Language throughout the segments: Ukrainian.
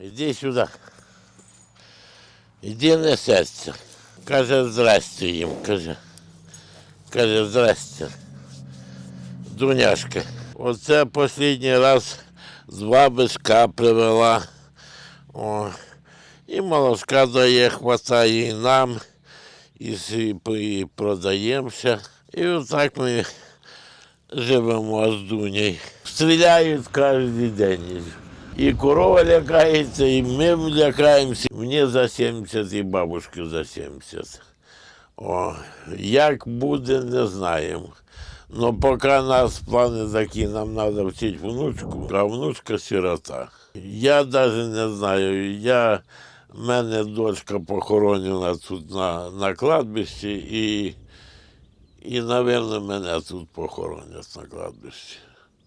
Іди сюди. Іди несеться. Каже, здрасте їм, каже. Каже, здрасте. Дуняшка. Оце останній раз з бабушка привела. О. І молочка дає, хватає і нам, і, і продаємося. І отак ми живемо з Дунею. Стріляють кожен день. І корова лякається, і ми лякаємося. Мені за 70 і бабушки за 70. О, як буде, не знаємо. Но поки нас плани такі, нам треба вчити внучку, а внучка сирота. Я навіть не знаю. Я, мене дочка похоронена тут на, на кладбищі і, і, напевно, мене тут похоронять на кладбищі.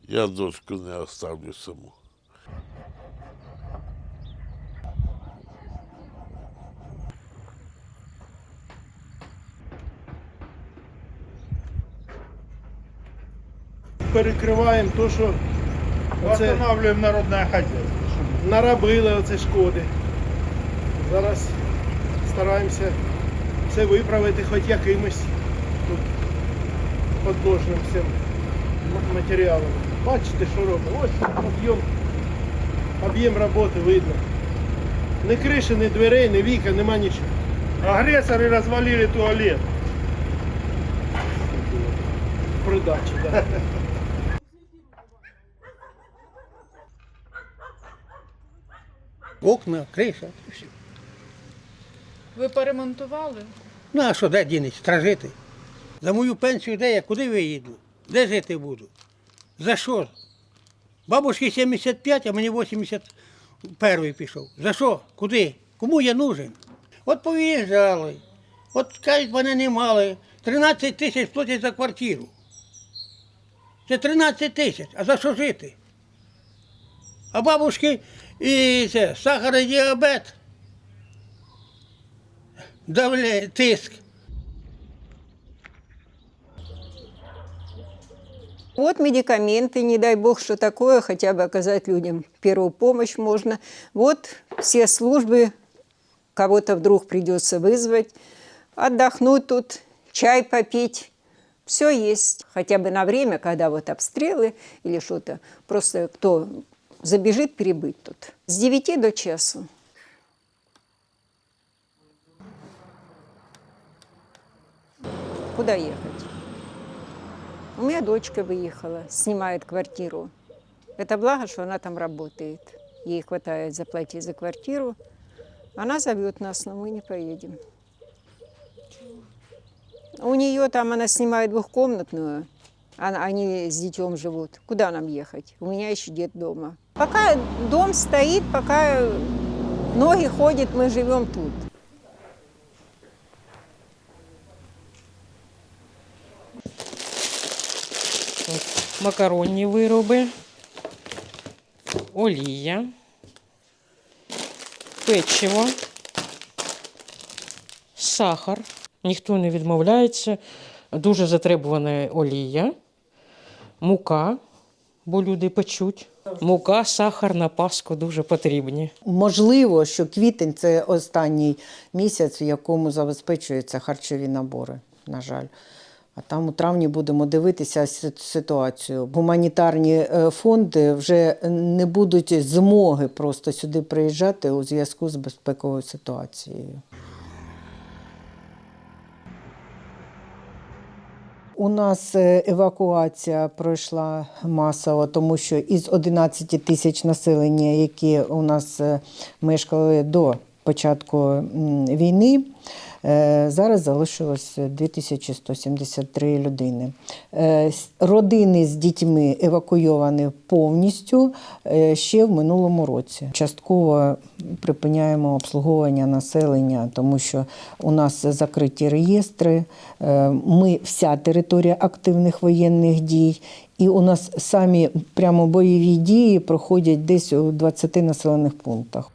Я дочку не оставлю саму. Перекриваємо те, що оце Восстанавливаем народное хозяйство. наробили оце шкоди. Зараз стараємося це виправити хоч якимось тут подложним всім матеріалом. Бачите, що робимо? Ось об'єм, об'єм роботи видно. Ні криші, ні дверей, ні віка, нема нічого. Агрессоры развалили туалет. Придачі, так. Окна, криша. все. Ви поремонтували? Ну а що, де дінець? Стражити? За мою пенсію де я? Куди виїду? Де жити буду? За що? Бабушці 75, а мені 81 пішов. За що? Куди? Кому я нужен? От повиїжджали. От кажуть, мене не мали. 13 тисяч платять за квартиру. Це 13 тисяч. А за що жити? А бабушки і це, сахарний діабет. Давля, тиск. Вот медикаменты, не дай бог, что такое, хотя бы оказать людям первую помощь можно. Вот все службы, кого-то вдруг придется вызвать, отдохнуть тут, чай попить. Все есть. Хотя бы на время, когда вот обстрелы или что-то, просто кто забежит перебыть тут. С 9 до часу. Куда ехать? У меня дочка выехала, снимает квартиру. Это благо, что она там работает. Ей хватает заплатить за квартиру. Она зовет нас, но мы не поедем. У нее там она снимает двухкомнатную, они с детем живут. Куда нам ехать? У меня еще дед дома. Пока дом стоит, пока ноги ходят, мы живем тут. макаронні вироби, олія, печиво, сахар. Ніхто не відмовляється. Дуже затребувана олія, мука, бо люди печуть. Мука, сахар на Пасху дуже потрібні. Можливо, що квітень це останній місяць, в якому забезпечуються харчові набори, на жаль. А там у травні будемо дивитися ситуацію. Гуманітарні е, фонди вже не будуть змоги просто сюди приїжджати у зв'язку з безпековою ситуацією. У нас е, евакуація пройшла масово, тому що із 11 тисяч населення, які у нас е, мешкали до початку війни, е, зараз залишилось 2173 людини. Е, Родини з дітьми евакуйовані повністю е, ще в минулому році. Частково припиняємо обслуговування населення, тому що у нас закриті реєстри. Ми вся територія активних воєнних дій, і у нас самі прямо бойові дії проходять десь у 20 населених пунктах.